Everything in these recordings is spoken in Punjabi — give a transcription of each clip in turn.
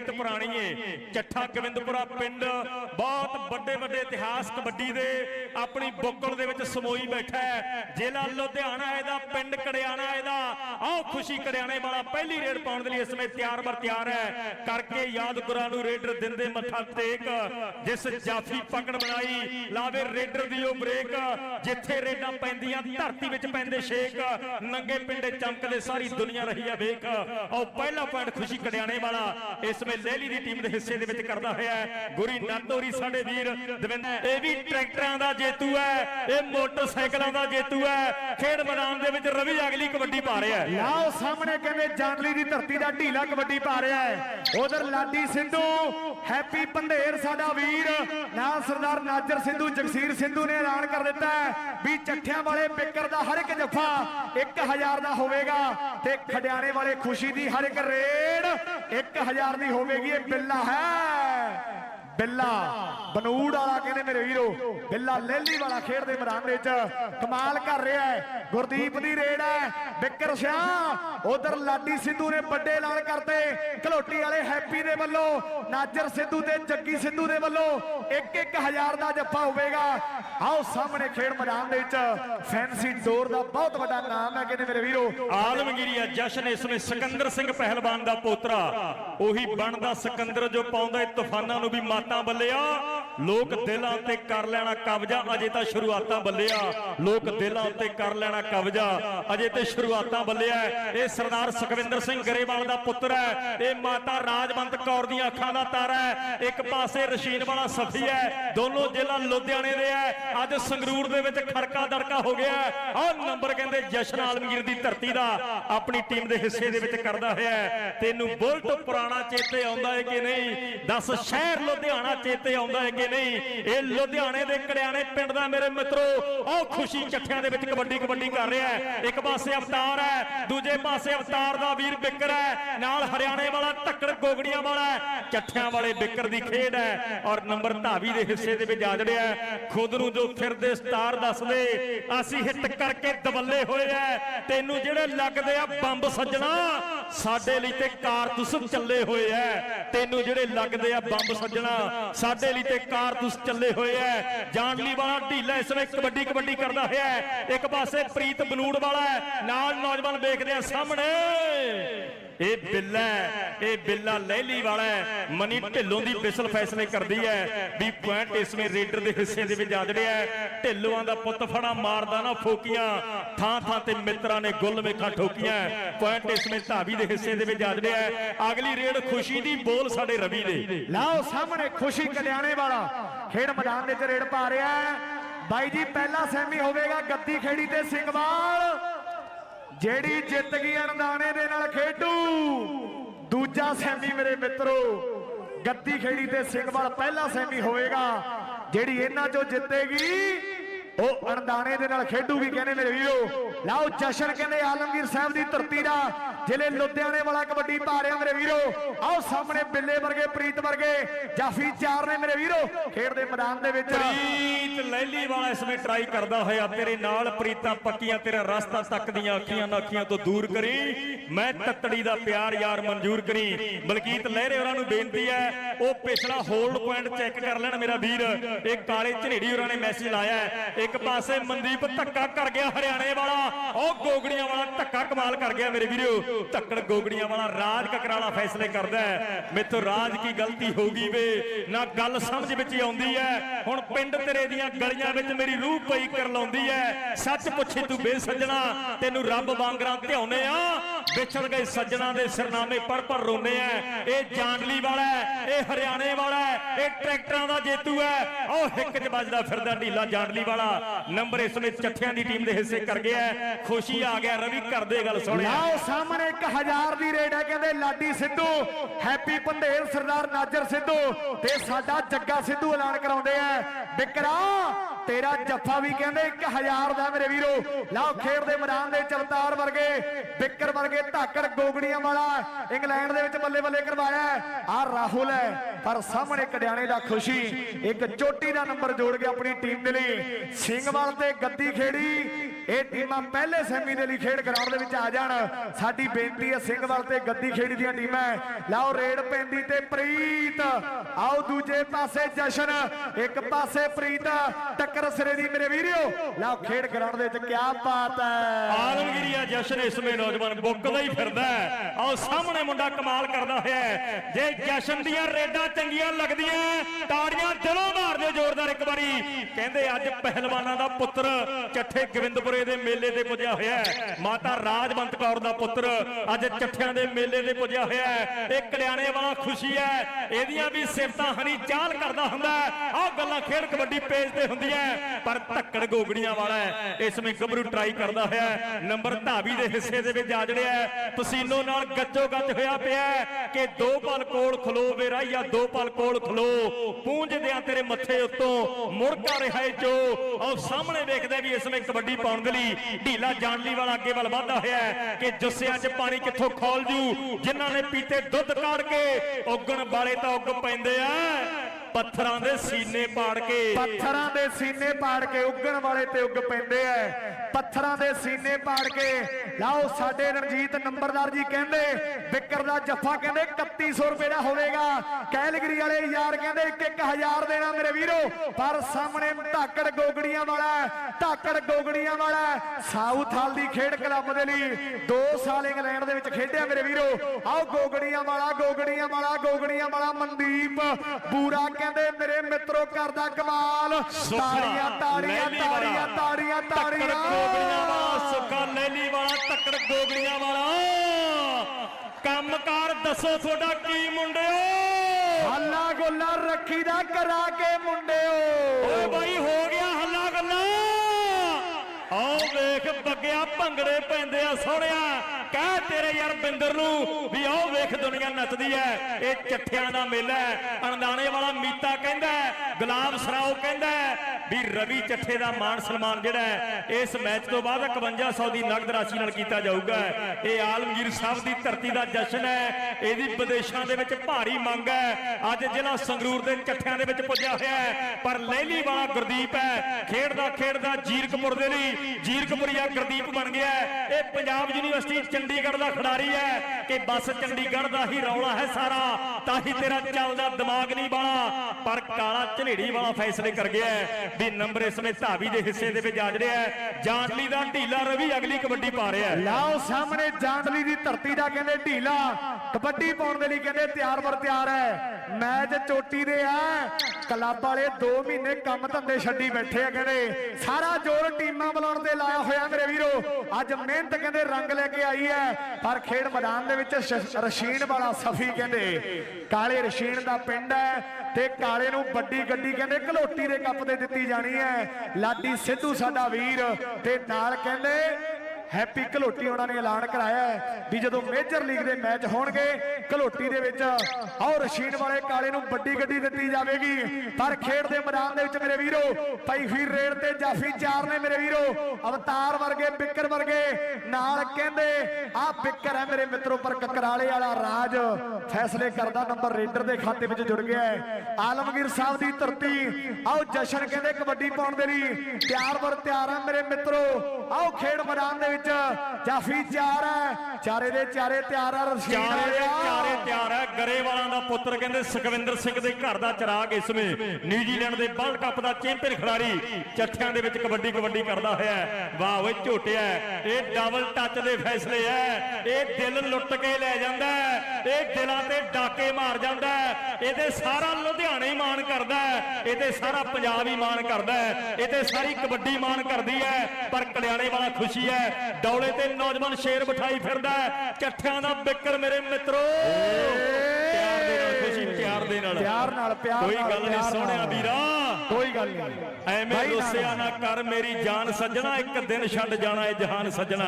ਰੀਤ ਪੁਰਾਣੀ ਏ ਚੱਠਾ ਗੋਬਿੰਦਪੁਰਾ ਪਿੰਡ, ਬਹੁਤ ਵੱਡੇ ਵੱਡੇ ਇਤਿਹਾਸ ਕਬੱਡੀ ਦੇ ਆਪਣੀ ਬੋਕਲ ਦੇ ਵਿੱਚ ਸਮੋਈ ਬੈਠਾ ਹੈ। ਜ਼ਿਲ੍ਹਾ ਲੁਧਿਆਣਾ ਇਹਦਾ, ਪਿੰਡ ਕੜਿਆਣਾ ਇਹਦਾ। ਆਓ ਖੁਸ਼ੀ ਕੜਿਆਣੇ ਵਾਲਾ, ਪਹਿਲੀ ਰੇਡ ਪਾਉਣ ਦੇ ਲਈ ਇਸ ਸਮੇਂ ਤਿਆਰ ਬਰ ਤਿਆਰ ਹੈ। ਕਰਕੇ ਯਾਦ ਗੁਰਾਂ ਨੂੰ ਰੇਡਰ ਦਿੰਦੇ ਮੱਥਾ ਟੇਕ, ਜਿਸ ਜਾਫੀ ਪਕੜ ਬਣਾਈ। ਲਾਵੇ ਰੇਡਰ ਦੀ ਉਹ ਬ੍ਰੇਕ। ਜਿੱਥੇ ਰੇਡਾਂ ਪੈਂਦੀਆਂ, ਧਰਤੀ ਵਿੱਚ ਪੈਂਦੇ ਛੇਕ। ਨੰਗੇ ਪਿੰਡੇ ਚਮਕਦੇ, ਸਾਰੀ ਦੁਨੀਆ ਰਹੀ ਹੈ ਵੇਖ। ਆਓ ਪਹਿਲਾ ਪੁਆਇੰਟ ਖੁਸ਼ੀ ਕੜਿਆਣੇ ਵਾਲਾ ਇਸ ਵੇਲੇ ਲੇਲੀ ਦੀ ਟੀਮ ਦੇ ਹਿੱਸੇ ਦੇ ਵਿੱਚ ਕਰਦਾ ਹੋਇਆ ਗੁਰੀ ਨਾਤੋਰੀ ਸਾਡੇ ਵੀਰ, ਦਵਿੰਦਰ, ਇਹ ਵੀ ਟਰੈਕਟਰਾਂ ਦਾ ਜੇਤੂ ਹੈ। ਇਹ ਮੋਟਰਸਾਈਕਲਾਂ ਦਾ ਜੇਤੂ ਹੈ। ਖੇਡ ਮੈਦਾਨ ਦੇ ਵਿੱਚ ਰਵੀ ਅਗਲੀ ਕਬੱਡੀ ਪਾ ਰਿਹਾ ਹੈ। ਲਾਓ ਸਾਹਮਣੇ ਕਹਿੰਦੇ ਜਾਂਡਲੀ ਦੀ ਧਰਤੀ ਦਾ ਢੀਲਾ ਕਬੱਡੀ ਪਾ ਰਿਹਾ ਹੈ। ਉਧਰ ਲਾਡੀ ਸਿੰਧੂ, ਹੈਪੀ ਪੰਧੇਰ ਸਾਡਾ ਵੀਰ। ਨਾਲ ਸਰਦਾਰ ਨਾਜਰ ਸਿੰਧੂ ਜਗਸੀਰ ਸਿੰਧੂ ਨੇ ਐਲਾਨ ਕਰ ਦਿੱਤਾ ਹੈ ਵੀ ਚੱਠਿਆਂ ਵਾਲੇ ਬਿੱਕਰ ਦਾ ਹਰ ਇੱਕ ਜੱਫਾ 1000 ਦਾ ਹੋਵੇਗਾ ਤੇ ਖਡਿਆਣੇ ਵਾਲੇ ਖੁਸ਼ੀ ਦੀ ਹਰ ਇੱਕ ਰੇਡ 1000 ਦੀ ਹੋਵੇਗੀ, ਇਹ ਬਿੱਲਾ ਹੈ। ਬਿੱਲਾ ਬਨੂੜ ਵਾਲਾ ਕਹਿੰਦੇ ਮੇਰੇ ਵੀਰੋ, ਬਿੱਲਾ ਲੇਲੀ ਵਾਲਾ ਖੇਡ ਦੇ ਮੈਦਾਨ ਵਿੱਚ। ਕਮਾਲ ਕਰ ਰਿਹਾ ਹੈ, ਗੁਰਦੀਪ ਦੀ ਰੇਡ ਹੈ ਬਿੱਕਰ ਸ਼ਾਹ ਉਧਰ ਲਾਡੀ ਸਿੱਧੂ ਨੇ ਵੱਡੇ ਐਲਾਨ ਕਰਤੇ। ਘਲੋਟੀ ਵਾਲੇ ਹੈਪੀ ਦੇ ਵੱਲੋਂ, ਨਾਜਰ ਸਿੱਧੂ ਤੇ ਜੱਗੀ ਸਿੱਧੂ ਦੇ ਵੱਲੋਂ 1-1000 ਦਾ ਜੱਫਾ ਹੋਵੇਗਾ। ਆਓ ਸਾਹਮਣੇ ਖੇਡ ਮੈਦਾਨ ਦੇ ਵਿੱਚ, ਫੈਂਸੀ ਡੋਰ ਦਾ ਬਹੁਤ ਵੱਡਾ ਨਾਮ ਹੈ ਕਹਿੰਦੇ ਮੇਰੇ ਵੀਰੋ। ਆਲਮਗੀਰੀਆ ਜਸ਼ਨ ਇਸ ਵਿੱਚ ਸਿਕੰਦਰ ਸਿੰਘ ਪਹਿਲਵਾਨ ਦਾ ਪੋਤਰਾ। ਉਹੀ ਬਣਦਾ ਸਿਕੰਦਰ ਜੋ ਪਾਉਂਦਾ ਏ ਤੂਫਾਨਾਂ ਨੂੰ ਵੀ ਮਾਤਾਂ ਬੱਲਿਆ ਲੋਕ ਦਿਲਾਂ ਤੇ ਕਰ ਲੈਣਾ ਕਬਜ਼ਾ, ਅਜੇ ਤਾਂ ਸ਼ੁਰੂਆਤਾਂ ਬੱਲਿਆ। ਲੋਕ ਦਿਲਾਂ ਤੇ ਕਰ ਲੈਣਾ ਕਬਜ਼ਾ, ਅਜੇ ਤੇ ਸ਼ੁਰੂਆਤਾਂ ਬੱਲਿਆ ਇਹ ਸਰਦਾਰ ਸੁਖਵਿੰਦਰ ਸਿੰਘ ਗਰੇਵਾਲ ਦਾ ਪੁੱਤਰ ਹੈ। ਇਹ ਮਾਤਾ ਰਾਜਵੰਤ ਕੌਰ ਦੀਆਂ ਅੱਖਾਂ ਦਾ ਤਾਰਾ ਹੈ। ਇੱਕ ਪਾਸੇ ਰਸ਼ੀਨ ਵਾਲਾ ਸਫੀ ਹੈ। ਦੋਨੋਂ ਜ਼ਿਲ੍ਹਾ ਲੁਧਿਆਣੇ ਦੇ ਹੈ। ਅੱਜ ਸੰਗਰੂਰ ਦੇ ਵਿੱਚ ਖੜਕਾ ਦੜਕਾ ਹੋ ਗਿਆ ਆਹ ਨੰਬਰ ਕਹਿੰਦੇ ਜਸ਼ਨ ਆਲਮਗੀਰ ਦੀ ਧਰਤੀ ਦਾ ਆਪਣੀ ਟੀਮ ਦੇ ਹਿੱਸੇ ਦੇ ਵਿੱਚ ਕਰਦਾ ਹੋਇਆ ਤੈਨੂੰ ਬੁਲਟ ਪੁਰਾਣਾ ਚੇਤੇ ਆਉਂਦਾ ਹੈ ਕਿ ਨਹੀਂ? ਦੱਸ ਸ਼ਹਿਰ ਲੁਧਿਆਣਾ ਚੇਤੇ ਆਉਂਦਾ ਹੈ ਕਿ ਨਹੀਂ? ਇਹ ਲੁਧਿਆਣੇ ਦੇ ਕੜਿਆਣੇ ਪਿੰਡ ਦਾ ਮੇਰੇ ਮਿੱਤਰੋ ਆਹ ਖੁਸ਼ੀ ਚੱਠਿਆਂ ਦੇ ਵਿੱਚ ਕਬੱਡੀ ਕਬੱਡੀ ਕਰ ਰਿਹਾ ਹੈ। ਇੱਕ ਪਾਸੇ ਅਵਤਾਰ ਹੈ, ਦੂਜੇ ਪਾਸੇ ਅਵਤਾਰ ਦਾ ਵੀਰ ਬਿੱਕਰ ਹੈ। ਨਾਲ ਹਰਿਆਣੇ ਵਾਲਾ ਧੱਕੜ ਗੋਗੜੀਆਂ ਵਾਲਾ ਚੱਠਿਆਂ ਵਾਲੇ ਬਿੱਕਰ ਦੀ ਖੇਡ ਹੈ ਔਰ ਨੰਬਰ ਧਾਵੀ ਦੇ ਹਿੱਸੇ ਦੇ ਵਿੱਚ ਆ ਜੜਿਆ ਹੈ। ਖੁਦ ਨੂੰ ਜੋ ਫਿਰਦੇ ਸਟਾਰ ਦੱਸਦੇ, ਅਸੀਂ ਹਿੱਟ ਕਰਕੇ ਦਵੱਲੇ ਹੋਏ ਐ ਤੈਨੂੰ ਜਿਹੜੇ ਲੱਗਦੇ ਆ ਬੰਬ ਸੱਜਣਾ ਸਾਡੇ ਲਈ ਤੇ ਕਾਰਤੂਸ ਚੱਲੇ ਹੋਏ ਐ। ਤੈਨੂੰ ਜਿਹੜੇ ਲੱਗਦੇ ਆ ਬੰਬ ਸੱਜਣਾ, ਸਾਡੇ ਲਈ ਤੇ ਕਾਰਤੂਸ ਚੱਲੇ ਹੋਏ ਐ। ਜਾਨਲੀ ਵਾਲਾ ਢੀਲਾ ਇਸ ਵੇਲੇ ਕਬੱਡੀ ਕਬੱਡੀ ਕਰਦਾ ਹੋਇਆ ਇੱਕ ਪਾਸੇ ਪ੍ਰੀਤ ਬਨੂੜ ਵਾਲਾ ਨਾਲ ਨੌਜਵਾਨ ਵੇਖਦੇ ਆ ਸਾਹਮਣੇ। ਇਹ ਬਿੱਲਾ ਇਹ ਬਿੱਲਾ ਲਹਿਲੀ ਵਾਲਾ ਮਨੀ ਢਿੱਲੋਂ ਦੀ ਬਿਸਲ ਫੈਸਲੇ ਕਰਦੀ ਹੈ ਵੀ ਪੁਆਇੰਟ ਇਸ ਵੇ ਰੇਡਰ ਦੇ ਹਿੱਸੇ ਦੇ ਵਿੱਚ ਆ ਜੜਿਆ ਹੈ। ਢਿੱਲੋਆਂ ਦਾ ਪੁੱਤ ਫੜਾ, ਮਾਰਦਾ ਨਾ ਫੋਕੀਆਂ। ਥਾਂ ਥਾਂ ਤੇ ਮਿੱਤਰਾਂ ਨੇ ਗੁੱਲ ਮੇਖਾਂ ਠੋਕੀਆਂ ਪੁਆਇੰਟ ਇਸ ਵੇ ਧਾਵੀ ਦੇ ਹਿੱਸੇ ਦੇ ਵਿੱਚ ਆ ਜੜਿਆ ਅਗਲੀ ਰੇਡ ਖੁਸ਼ੀ ਦੀ ਬੋਲ ਸਾਡੇ ਰਵੀ ਦੇ। ਲਾਓ ਸਾਹਮਣੇ ਖੁਸ਼ੀ ਕਲਿਆਣੇ ਵਾਲਾ। ਖੇਡ ਮੈਦਾਨ ਦੇ ਵਿੱਚ ਰੇਡ ਪਾ ਰਿਹਾ ਬਾਈ ਜੀ, ਪਹਿਲਾ ਸੈਮੀ ਹੋਵੇਗਾ ਗੱਦੀ ਖੇੜੀ ਤੇ ਸਿੰਘਵਾਲ ਜਿਹੜੀ ਜਿੱਤ ਗਈ ਅਣਦਾਣੇ ਦੇ ਨਾਲ ਖੇਡੂ। ਦੂਜਾ ਸੈਮੀ ਮੇਰੇ ਮਿੱਤਰੋ, ਗੱਦੀ ਖੇੜੀ ਤੇ ਸਿੰਘਵਾਲ ਪਹਿਲਾ ਸੈਮੀ ਹੋਵੇਗਾ। ਜਿਹੜੀ ਇਹਨਾਂ ਚੋਂ ਜਿੱਤੇਗੀ ਉਹ ਅਣਦਾਣੇ ਦੇ ਨਾਲ ਖੇਡੂਗੀ ਕਹਿੰਦੇ ਮੇਰੇ ਵੀਰੋ। ਲਾਓ ਜਸ਼ਨ ਕਹਿੰਦੇ, ਆਲਮਗੀਰ ਸਾਹਿਬ ਦੀ ਧਰਤੀ ਦਾ ਜ਼ਿਲ੍ਹੇ ਲੁਧਿਆਣੇ ਵਾਲਾ ਕਬੱਡੀ ਪਾ ਰਿਹਾ ਮੇਰੇ ਵੀਰੋ। ਆਓ ਸਾਹਮਣੇ ਬਿੱਲੇ ਵਰਗੇ, ਪ੍ਰੀਤ ਵਰਗੇ, ਜਾਫੀ ਚਾਰ ਨੇ ਮੇਰੇ ਵੀਰੋ। ਖੇਡ ਦੇ ਮੈਦਾਨ ਦੇ ਵਿੱਚ। ਪ੍ਰੀਤ ਲਹਿਲੀ ਵਾਲਾ ਇਸ ਵੇ ਟਰਾਈ ਕਰਦਾ ਹੋਇਆ। ਤੇਰੇ ਨਾਲ ਪ੍ਰੀਤਾਂ ਪੱਕੀਆਂ, ਤੇਰਾ ਰਸਤਾ ਤੱਕ ਦੀਆਂ ਅੱਖੀਆਂ ਨਾਖੀਆਂ ਤੋਂ ਦੂਰ ਕਰੀ। ਮੈਂ ਤੱਤੜੀ ਦਾ ਪਿਆਰ ਯਾਰ ਮਨਜ਼ੂਰ ਕਰੀ। ਬਲਕੀਤ ਲਹਿਰੇ ਉਹਨਾਂ ਨੂੰ ਬੇਨਤੀ ਹੈ, ਉਹ ਪਿਛਲਾ ਹੋਲਡ ਪੁਆਇੰਟ ਚੈੱਕ ਕਰ ਲੈਣ ਮੇਰਾ ਵੀਰ। ਇਹ ਕਾਲੇ ਝਨੇੜੀ ਉਹਨਾਂ ਨੇ ਮੈਸੇਜ ਲਾਇਆ ਇੱਕ ਪਾਸੇ ਮਨਦੀਪ ਧੱਕਾ ਕਰ ਗਿਆ ਹਰਿਆਣੇ ਵਾਲਾ। ਉਹ ਗੋਗੜੀਆਂ ਵਾਲਾ ਧੱਕਾ ਕਮਾਲ ਕਰ ਗਿਆ ਮੇਰੇ ਵੀਰੋ। ਧੱਕੜ ਗੋਗੜੀਆਂ ਵਾਲਾ ਰਾਜ ਕਕਰਾਲਾ ਫੈਸਲੇ ਕਰਦਾ ਹੈ। ਮੇਥੋਂ ਰਾਜ ਕੀ ਗਲਤੀ ਹੋ ਗਈ ਵੇ? ਨਾ ਗੱਲ ਸਮਝ ਵਿੱਚ ਹੀ ਆਉਂਦੀ ਹੈ। ਹੁਣ ਪਿੰਡ ਤੇਰੇ ਦੀਆਂ ਗਲੀਆਂ ਵਿੱਚ ਮੇਰੀ ਰੂਹ ਪਈ ਕਰ ਲਾਉਂਦੀ ਹੈ। ਸੱਚ ਪੁੱਛੇ ਤੂੰ ਬੇਸੱਜਣਾ ਤੈਨੂੰ ਰੱਬ ਵਾਂਗਰਾਂ ਧਿਆਉਨੇ ਆ। ਵਿਛੜ ਗਏ ਸੱਜਣਾ ਦੇ ਸਰਨਾਮੇ ਪੜ ਪੜ ਰੋਨੇ ਆ। ਇਹ ਜਾਂਡਲੀ ਵਾਲਾ ਹੈ, ਇਹ ਹਰਿਆਣੇ ਵਾਲਾ ਹੈ, ਇਹ ਟਰੈਕਟਰਾਂ ਦਾ ਜੇਤੂ ਹੈ। ਉਹ ਹਿੱਕ ਚ ਵੱਜਦਾ ਫਿਰਦਾ ਢੀਲਾ ਜਾਂਡਲੀ ਵਾਲਾ। ਨੰਬਰ ਇਸ ਵਿੱਚ ਚੱਠਿਆਂ ਦੀ ਟੀਮ ਦੇ ਹਿੱਸੇ ਕਰ ਗਿਆ ਖੁਸ਼ੀ ਆ ਗਿਆ ਰਵੀ ਘਰ ਦੇ ਗੱਲ ਸੁਣਿਆ ਲਾਓ ਸਾਹਮਣੇ 1000 ਦੀ ਰੇਡ ਹੈ ਕਹਿੰਦੇ ਲਾਡੀ ਸਿੱਧੂ ਹੈਪੀ ਪੰਧੇਰ ਸਰਦਾਰ ਨਾਜਰ ਸਿੱਧੂ ਤੇ ਸਾਡਾ ਜੱਗਾ ਸਿੱਧੂ ਐਲਾਨ ਕਰਾਉਂਦੇ ਆ। ਬਿਕਰਾ ਤੇਰਾ ਜੱਫਾ ਵੀ ਕਹਿੰਦੇ 1000 ਦਾ ਮੇਰੇ ਵੀਰੋ। ਲਾਓ ਖੇਡ ਦੇ ਮੈਦਾਨ ਦੇ ਚਵਤਾਰ ਵਰਗੇ ਬਿੱਕਰ ਵਰਗੇ, ਧਾਕੜ ਗੋਗੜੀਆਂ ਵਾਲਾ ਇੰਗਲੈਂਡ ਦੇ ਵਿੱਚ ਬੱਲੇ ਬੱਲੇ ਕਰਵਾਇਆ ਆ ਰਾਹੁਲ ਹੈ, ਪਰ ਸਾਹਮਣੇ ਕਡਿਆਣੇ ਦਾ ਖੁਸ਼ੀ, ਇੱਕ ਚੋਟੀ ਦਾ ਨੰਬਰ ਜੋੜ ਕੇ ਆਪਣੀ ਟੀਮ ਦੇ ਲਈ। ਸਿੰਘਵਾਲ ਤੇ ਗੱਦੀ ਖੇੜੀ ਇਹ ਟੀਮਾਂ ਪਹਿਲੇ ਸੈਮੀ ਦੇ ਲਈ ਖੇਡ ਗਰਾਊਂਡ ਦੇ ਵਿੱਚ ਆ ਜਾਣ। ਸਾਡੀ ਬੇਨਤੀ ਹੈ ਸਿੰਘਵਾਲ ਤੇ ਗੱਦੀ ਖੇੜੀ ਦੀਆਂ ਟੀਮਾਂ। ਲਾਓ, ਰੇਡ ਪੈਂਦੀ ਤੇ ਆਓ, ਦੂਜੇ ਪਾਸੇ ਜਸ਼ਨ। ਇੱਕ ਪਾਸੇ ਪ੍ਰੀਤ। ਟੱਕਰ ਸਿਰੇ ਦੀ ਮੇਰੇ ਵੀਰਿਓ ਲਓ, ਖੇਡ ਗਰਾਊਂਡ ਦੇ ਵਿੱਚ ਕਿਆ ਬਾਤ ਹੈ। ਆਲਮਗੀਰੀਆ ਜਸ਼ਨ ਇਸ ਸਮੇਂ ਨੌਜਵਾਨ ਬੁੱਕਦਾ ਹੀ ਫਿਰਦਾ ਆਓ, ਸਾਹਮਣੇ ਮੁੰਡਾ ਕਮਾਲ ਕਰਦਾ ਹੋਇਆ ਜੇ ਜਸ਼ਨ ਦੀਆਂ ਰੇਡਾਂ ਚੰਗੀਆਂ ਲੱਗਦੀਆਂ, ਤਾੜੀਆਂ ਦਿਲੋਂ ਮਾਰ ਦਿਓ ਜ਼ੋਰਦਾਰ ਇੱਕ ਵਾਰੀ। ਕਹਿੰਦੇ, ਅੱਜ ਪਹਿਲਵਾਨਾਂ ਦਾ ਪੁੱਤਰ, ਚੱਠੇ ਗੋਬਿੰਦਪੁਰੇ ਦੇ ਮੇਲੇ ਤੇ ਪੁੱਜਿਆ ਹੋਇਆ ਹੈ। ਮਾਤਾ ਰਾਜਵੰਤ ਕੌਰ ਦਾ ਪੁੱਤਰ ਅੱਜ ਚੱਠਿਆਂ ਦੇ ਮੇਲੇ ਤੇ ਪੁੱਜਿਆ ਹੋਇਆ ਹੈ। ਇਹ ਕਲਿਆਣੇ ਵਾਲਾ ਖੁਸ਼ੀ ਹੈ। ਇਹਦੀਆਂ ਵੀ ਸਿਫਤਾਂ ਹਨੀ ਚਾਲ ਕਰਦਾ ਹੁੰਦਾ ਆਹ ਗੱਲਾਂ ਖੇਡ ਕਬੱਡੀ ਪੇਜ ਤੇ ਹੁੰਦੀਆਂ ਪਰ ਧੱਕੜ ਗੋਗੜੀਆਂ ਵਾਲਾ ਇਸ ਵਿੱਚ ਗੱਭਰੂ ਟਰਾਈ ਕਰਦਾ ਹੋਇਆ ਨੰਬਰ ਧਾਵੀ ਦੇ ਹਿੱਸੇ ਦੇ ਵਿੱਚ ਆ ਜੜਿਆ ਪਸੀਨੋ ਨਾਲ ਗੱਜੋ ਗੱਜ ਹੋਇਆ ਪਿਆ ਕਿ ਦੋ ਪਲ ਕੋਲ ਖਲੋ ਵੇ ਰਾਈਆ ਦੋ ਪਲ ਕੋਲ ਖਲੋ। ਪੂੰਝਦਿਆਂ ਤੇਰੇ ਮੱਥੇ ਉੱਤੋਂ ਮੁੜਕਾ ਰਿਹਾ ਏ ਜੋ ਆਹ ਸਾਹਮਣੇ ਵੇਖਦੇ ਵੀ ਇਸ ਵਿੱਚ ਕਬੱਡੀ ਪਾਉਣ ਦੇ ਢੀਲਾ ਜਾਣਲੀ ਵਾਲਾ ਅੱਗੇ ਵੱਲ ਵਧਦਾ ਹੋਇਆ ਕਿ ਜੁੱਸਿਆਂ 'ਚ ਪਾਣੀ ਕਿੱਥੋਂ ਖੋਲ ਜੂ? ਜਿਨ੍ਹਾਂ ਨੇ ਪੀਤੇ ਦੁੱਧ ਕਾੜ ਕੇ, ਉਗਣ ਵਾਲੇ ਤਾਂ ਉੱਗ ਪੈਂਦੇ ਆ। ਪੱਥਰਾਂ ਦੇ ਸੀਨੇ ਪਾੜ ਕੇ। ਪੱਥਰਾਂ ਦੇ ਸੀਨੇ ਪਾੜ ਕੇ ਉੱਗਣ ਵਾਲੇ ਤੇ ਉੱਗ ਪੈਂਦੇ ਐ ਪੱਥਰਾਂ ਦੇ ਸੀਨੇ ਪਾੜ ਕੇ ਲਓ ਸਾਡੇ ਰਣਜੀਤ ਨੰਬਰਦਾਰ ਜੀ ਕਹਿੰਦੇ ਵਿਕਰ ਦਾ ਜੱਫਾ ਕਹਿੰਦੇ 3100 ਰੁਪਏ ਦਾ ਹੋਵੇਗਾ। ਕੈਲਗਰੀ ਵਾਲੇ ਯਾਰ ਕਹਿੰਦੇ 1-1000 ਦੇਣਾ ਮੇਰੇ ਵੀਰੋ ਪਰ ਸਾਹਮਣੇ ਧਾਕੜ ਗੋਗੜੀਆਂ ਵਾਲਾ ਹੈ, ਧਾਕੜ ਗੋਗੜੀਆਂ ਵਾਲਾ। ਸਾਊਥ ਹਾਲ ਦੀ ਖੇਡ ਕਲੱਬ ਦੇ ਲਈ 2 ਸਾਲ ਇੰਗਲੈਂਡ ਦੇ ਵਿੱਚ ਖੇਡਿਆ ਮੇਰੇ ਵੀਰੋ। ਆਓ ਗੋਗੜੀਆਂ ਵਾਲਾ ਗੋਗੜੀਆਂ ਵਾਲਾ ਗੋਗੜੀਆਂ ਵਾਲਾ ਮਨਦੀਪ ਬੂਰਾ ਕਹਿੰਦੇ ਮੇਰੇ ਮਿੱਤਰੋ ਕਰਦਾ ਕਮਾਲ। ਤਾੜੀਆਂ ਤਾੜੀਆਂ ਤਾੜੀਆਂ ਤਾੜੀਆਂ ਧੱਕੜ ਗੋਗੜੀਆਂ ਵਾਲਾ ਸੁੱਕਾ ਲੈਲੀ ਵਾਲਾ ਧੱਕੜ ਗੋਗੜੀਆਂ ਵਾਲਾ। ਕੰਮਕਾਰ ਦੱਸੋ ਤੁਹਾਡਾ ਕੀ ਮੁੰਡਿਓ? ਹੱਲਾ ਗੋਲਾ ਰੱਖੀ ਦਾ ਕਰਾ ਕੇ ਮੁੰਡਿਓ। ਓਏ ਬਾਈ ਹੋ ਗਿਆ ਹੱਲਾ ਗੱਲਾ। ਆਓ ਵੇਖ ਬੱਗਿਆ ਭੰਗੜੇ ਪੈਂਦੇ ਆ ਸੋਹਣਿਆ। ਕਹਿ ਤੇਰੇ ਯਾਰ ਬਿੰਦਰ ਨੂੰ ਵੀ ਆਓ ਵੇਖ ਦੁਨੀਆ ਨੱਚਦੀ ਐ। ਇਹ ਚੱਠਿਆਂ ਦਾ ਮੇਲਾ ਅਣਦਾਣੇ ਵਾਲਾ ਮੀਤਾ ਕਹਿੰਦਾ ਗੁਲਾਬ ਸਰਾਓ ਕਹਿੰਦਾ ਵੀ ਰਵੀ ਚੱਠੇ ਦਾ ਮਾਣ ਸਨਮਾਨ ਜਿਹੜਾ ਇਸ ਮੈਚ ਤੋਂ ਬਾਅਦ 5100 ਦੀ ਨਗਦ ਰਾਸ਼ੀ ਨਾਲ ਕੀਤਾ ਜਾਊਗਾ ਇਹ ਆਲਮਗੀਰ ਸਾਹਿਬ ਦੀ ਧਰਤੀ ਦਾ ਜਸ਼ਨ ਹੈ ਇਹਦੀ ਵਿਦੇਸ਼ਾਂ ਦੇ ਵਿੱਚ ਭਾਰੀ ਮੰਗ ਹੈ ਅੱਜ ਜ਼ਿਲ੍ਹਾ ਸੰਗਰੂਰ ਦੇ ਚੱਠਿਆਂ ਦੇ ਵਿੱਚ ਪੁੱਜਿਆ ਹੋਇਆ ਹੈ ਪਰ ਲਹਿਲੀ ਵਾਲਾ ਗੁਰਦੀਪ ਹੈ ਖੇਡਦਾ ਖੇਡਦਾ ਜੀਰਕਪੁਰ ਦੇ ਲਈ ਜੀਰਕਪੁਰ ਜੀਰਕਪੁਰੀਆ ਗੁਰਦੀਪ ਬਣ ਗਿਆ ਇਹ ਪੰਜਾਬ ਯੂਨੀਵਰਸਿਟੀ ਚੰਡੀਗੜ੍ਹ ਦਾ ਖਿਡਾਰੀ ਹੈ ਕਿ ਬਸ ਚੰਡੀਗੜ੍ਹ ਦਾ ਹੀ ਰੌਲਾ ਹੈ ਸਾਰਾ। ਤਾਂ ਹੀ ਤੇਰਾ ਚੱਲਦਾ ਦਿਮਾਗ ਨਹੀਂ ਬਾਲਾ ਪਰ ਕਾਲਾ ਝਲੇੜੀ ਵਾਲਾ ਫੈਸਲੇ ਕਰ ਗਿਆ ਵੀ ਨੰਬਰ ਇਸ ਸਮੇਂ ਧਾਵੀ ਦੇ ਹਿੱਸੇ ਦੇ ਵਿੱਚ ਆ ਰਿਹਾ ਹੈ। ਜਾਂਡਲੀ ਦਾ ਢੀਲਾ ਰਵੀ ਅਗਲੀ ਕਬੱਡੀ ਪਾ ਰਿਹਾ ਹੈ। ਲਾਓ ਸਾਹਮਣੇ ਜਾਂਡਲੀ ਦੀ ਧਰਤੀ ਦਾ ਕਹਿੰਦੇ ਢੀਲਾ। ਕਬੱਡੀ ਪਾਉਣ ਦੇ ਲਈ ਕਹਿੰਦੇ ਤਿਆਰ ਵਰ ਤਿਆਰ ਹੈ। ਮੈਚ ਚੋਟੀ ਦੇ ਆ, ਕਲੱਬ ਵਾਲੇ 2 ਮਹੀਨੇ ਕੰਮ ਧੰਦੇ ਛੱਡੀ ਬੈਠੇ ਆ ਕਹਿੰਦੇ ਸਾਰਾ ਜ਼ੋਰ ਟੀਮਾਂ ਬੁਲਾਉਣ ਤੇ ਲਾਇਆ ਹੋਇਆ ਮੇਰੇ ਵੀਰੋ। ਅੱਜ ਮਿਹਨਤ ਕਹਿੰਦੇ ਰੰਗ ਲੈ ਕੇ ਆਈ ਹੈ, ਪਰ ਖੇਡ ਮੈਦਾਨ ਦੇ ਵਿੱਚ ਰਸ਼ੀਨ ਵਾਲਾ ਸਫੀ ਕਹਿੰਦੇ, ਕਾਲੇ ਰਸ਼ੀਨ ਦਾ ਪਿੰਡ ਹੈ ਤੇ ਕਾਲੇ ਨੂੰ ਵੱਡੀ ਗੱਡੀ ਕਹਿੰਦੇ ਘਲੋਟੀ ਦੇ ਕੱਪ ਤੇ ਦਿੱਤੀ ਜਾਣੀ ਹੈ। ਲਾਡੀ ਸਿੱਧੂ ਸਾਡਾ ਵੀਰ ਤੇ ਨਾਲ ਕਹਿੰਦੇ ਹੈਪੀ ਘਲੋਟੀ ਉਹਨਾਂ ਨੇ ਐਲਾਨ ਕਰਾਇਆ ਹੈ ਵੀ ਜਦੋਂ ਮੇਜਰ ਲੀਗ ਦੇ ਮੈਚ ਹੋਣਗੇ, ਘਲੋਟੀ ਦੇ ਵਿੱਚ ਆਓ ਰਸ਼ੀਨ ਵਾਲੇ ਕਾਲੇ ਨੂੰ ਵੱਡੀ ਗੱਡੀ ਦਿੱਤੀ ਜਾਵੇਗੀ। ਪਰ ਖੇਡ ਦੇ ਮੈਦਾਨ ਦੇ ਵਿੱਚ ਮੇਰੇ ਵੀਰੋ, ਭਾਈ ਫੀਰ ਰੇਡ ਤੇ ਜਾਫੀ ਚਾਰ ਨੇ ਮੇਰੇ ਵੀਰੋ, ਅਵਤਾਰ ਵਰਗੇ, ਬਿੱਕਰ ਵਰਗੇ, ਨਾਲ ਕਹਿੰਦੇ ਆਹ ਬਿੱਕਰ ਹੈ ਮੇਰੇ ਮਿੱਤਰੋ, ਪਰ ਕਕਰਾਲੇ ਵਾਲਾ ਰਾਜ ਫੈਸਲੇ ਕਰਦਾ ਨੰਬਰ ਰੇਡਰ ਦੇ ਖਾਤੇ ਵਿੱਚ ਜੁੜ ਗਿਆ ਹੈ। ਆਲਮਗੀਰ ਸਾਹਿਬ ਦੀ ਧਰਤੀ, ਆਓ ਜਸ਼ਨ ਕਹਿੰਦੇ ਕਬੱਡੀ ਪਾਉਣ ਦੇ ਲਈ ਤਿਆਰ ਵਰ ਤਿਆਰ ਆ ਮੇਰੇ ਮਿੱਤਰੋ। ਆਓ ਖੇਡ ਮੈਦਾਨ ਦੇ ਵਿੱਚ। ਜਾਫੀ ਚਾਰ ਹੈ। ਚਾਰੇ ਦੇ ਚਾਰੇ ਤਿਆਰ ਆ ਰਸ਼ੀਦ ਚਾਰੇ ਦੇ। ਚਾਰੇ ਤਿਆਰ ਹੈ ਗਰੇਵਾਲਾਂ ਦਾ ਪੁੱਤਰ ਕਹਿੰਦੇ ਸੁਖਵਿੰਦਰ ਸਿੰਘ ਦੇ ਘਰ ਦਾ ਚਿਰਾਗ ਇਸ ਸਮੇਂ ਨਿਊਜ਼ੀਲੈਂਡ ਦੇ ਵਰਲਡ ਕੱਪ ਦਾ ਚੈਂਪੀਅਨ ਖਿਡਾਰੀ ਚੱਠਿਆਂ ਦੇ ਵਿੱਚ ਕਬੱਡੀ ਕਬੱਡੀ ਕਰਦਾ ਹੋਇਆ ਹੈ। ਵਾਹ ਓਏ ਝੋਟਿਆ ਇਹ ਡਬਲ ਟੱਚ ਦੇ ਫੈਸਲੇ ਹੈ। ਇਹ ਦਿਲ ਲੁੱਟ ਕੇ ਲੈ ਜਾਂਦਾ ਹੈ। ਇਹ ਦਿਲਾਂ ਤੇ ਡਾਕੇ ਮਾਰ ਜਾਂਦਾ ਹੈ। ਇਹਦੇ ਸਾਰਾ ਲੁਧਿਆਣਾ ਹੀ ਮਾਣ ਕਰਦਾ ਹੈ। ਇਹਦੇ ਸਾਰਾ ਪੰਜਾਬ ਹੀ ਮਾਣ ਕਰਦਾ ਹੈ। ਇਹਦੇ ਸਾਰੀ ਕਬੱਡੀ ਮਾਣ ਕਰਦੀ ਹੈ। ਪਰ ਕਲਿਆਣੇ ਵਾਲਾ ਖੁਸ਼ੀ ਹੈ। ਡੌਲੇ ਤੇ ਨੌਜਵਾਨ ਸ਼ੇਰ ਬਿਠਾਈ ਫਿਰਦਾ ਹੈ। ਚੱਠਿਆਂ ਦਾ ਬਿੱਕਰ ਮੇਰੇ ਮਿੱਤਰੋ। ਪਿਆਰ ਦੇ ਨਾਲ ਖੁਸ਼ੀ ਪਿਆਰ ਦੇ ਨਾਲ। ਪਿਆਰ ਨਾਲ ਪਿਆਰ ਕੋਈ ਗੱਲ ਨਹੀਂ ਸੋਹਣਿਆ। ਵੀਰਾ। ਕੋਈ ਗੱਲ ਨਹੀਂ। ਐਵੇਂ। ਰੁੱਸਿਆ ਨਾ ਕਰ ਮੇਰੀ ਜਾਨ ਸੱਜਣਾ। ਇੱਕ ਦਿਨ ਛੱਡ ਜਾਣਾ ਇਹ ਜਹਾਨ ਸੱਜਣਾ।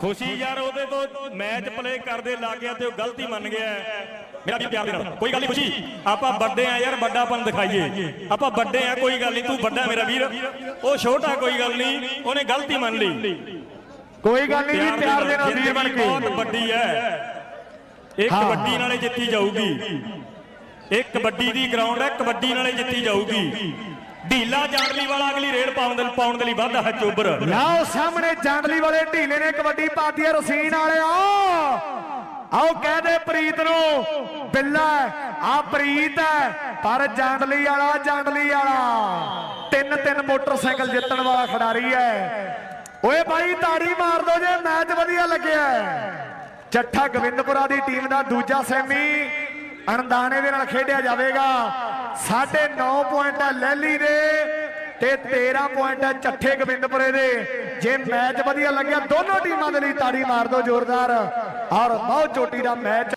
ਖੁਸ਼ੀ ਯਾਰ ਉਹਦੇ ਤੋਂ ਮੈਚ ਪਲੇ ਕਰਦੇ ਲੱਗ ਗਿਆ ਤੇ ਉਹ ਗਲਤੀ ਮੰਨ ਗਿਆ ਮੇਰਾ ਵੀ ਪਿਆਰ ਦੇ ਨਾਲ ਕੋਈ ਗੱਲ ਨਹੀਂ ਖੁਸ਼ੀ ਆਪਾਂ ਵੱਡੇ ਆ ਯਾਰ ਵੱਡਾਪਨ ਦਿਖਾਈਏ। ਆਪਾਂ ਵੱਡੇ ਆ ਕੋਈ ਗੱਲ ਨਹੀਂ ਤੂੰ ਵੱਡਾ ਮੇਰਾ ਵੀਰ। ਉਹ ਛੋਟਾ ਕੋਈ ਗੱਲ ਨਹੀਂ ਉਹਨੇ ਗਲਤੀ ਮੰਨ ਲਈ। ਕੋਈ ਗੱਲ ਨਹੀਂ ਜੀ ਪਿਆਰ ਦੇ ਨਾਲ ਵੀਰ ਬਣ ਜ਼ਿੰਦਗੀ ਬਹੁਤ ਕੇ ਵੱਡੀ ਹੈ। ਇਹ। ਕਬੱਡੀ ਨਾਲੇ ਜਿੱਤੀ ਜਾਊਗੀ। ਇਹ ਕਬੱਡੀ ਦੀ ਗਰਾਊਂਡ ਹੈ ਕਬੱਡੀ ਨਾਲੇ ਜਿੱਤੀ ਜਾਊਗੀ। ਢੀਲਾ ਜਾਣਲੀ ਵਾਲਾ ਅਗਲੀ ਰੇਡ ਪਾਉਣ ਦੇ ਪਾਉਣ ਦੇ ਲਈ ਵਾਧਾ ਹੈ ਚੋਬਰ। ਲਾਓ, ਸਾਹਮਣੇ ਜਾਂਡਲੀ ਵਾਲੇ ਢੀਲੇ ਨੇ ਕਬੱਡੀ ਪਾਤੀ ਹੈ ਰਸੀਨ ਵਾਲਿਆ ਆਓ, ਕਹਿ ਪ੍ਰੀਤ ਨੂੰ, ਬਿੱਲਾ ਆ ਪ੍ਰੀਤ ਹੈ, ਪਰ ਜਾਂਡਲੀ ਵਾਲਾ ਜਾਂਡਲੀ ਵਾਲਾ। ਤਿੰਨ ਤਿੰਨ ਮੋਟਰਸਾਈਕਲ ਜਿੱਤਣ ਵਾਲਾ ਖਿਡਾਰੀ ਹੈ। ਓਏ ਭਾਈ, ਤਾੜੀ ਮਾਰ ਦੋ ਜੇ, ਮੈਚ ਵਧੀਆ ਲੱਗਿਆ ਚੱਠਾ ਗੋਬਿੰਦਪੁਰਾ ਦੀ ਟੀਮ ਦਾ ਦੂਜਾ ਸੈਮੀ ਅਣਦਾਣੇ ਦੇ ਨਾਲ ਖੇਡਿਆ ਜਾਵੇਗਾ। 9.5 ਪੁਆਇੰਟ ਹੈ ਲੈਲੀ ਦੇ ਤੇ 13 ਪੁਆਇੰਟ ਹੈ ਚੱਠੇ ਗੋਬਿੰਦਪੁਰੇ ਦੇ। ਜੇ ਮੈਚ ਵਧੀਆ ਲੱਗਿਆ, ਦੋਨੋਂ ਟੀਮਾਂ ਦੇ ਲਈ ਤਾੜੀ ਮਾਰ ਦਿਓ, ਜ਼ੋਰਦਾਰ। ਔਰ ਬਹੁਤ ਚੋਟੀ ਦਾ ਮੈਚ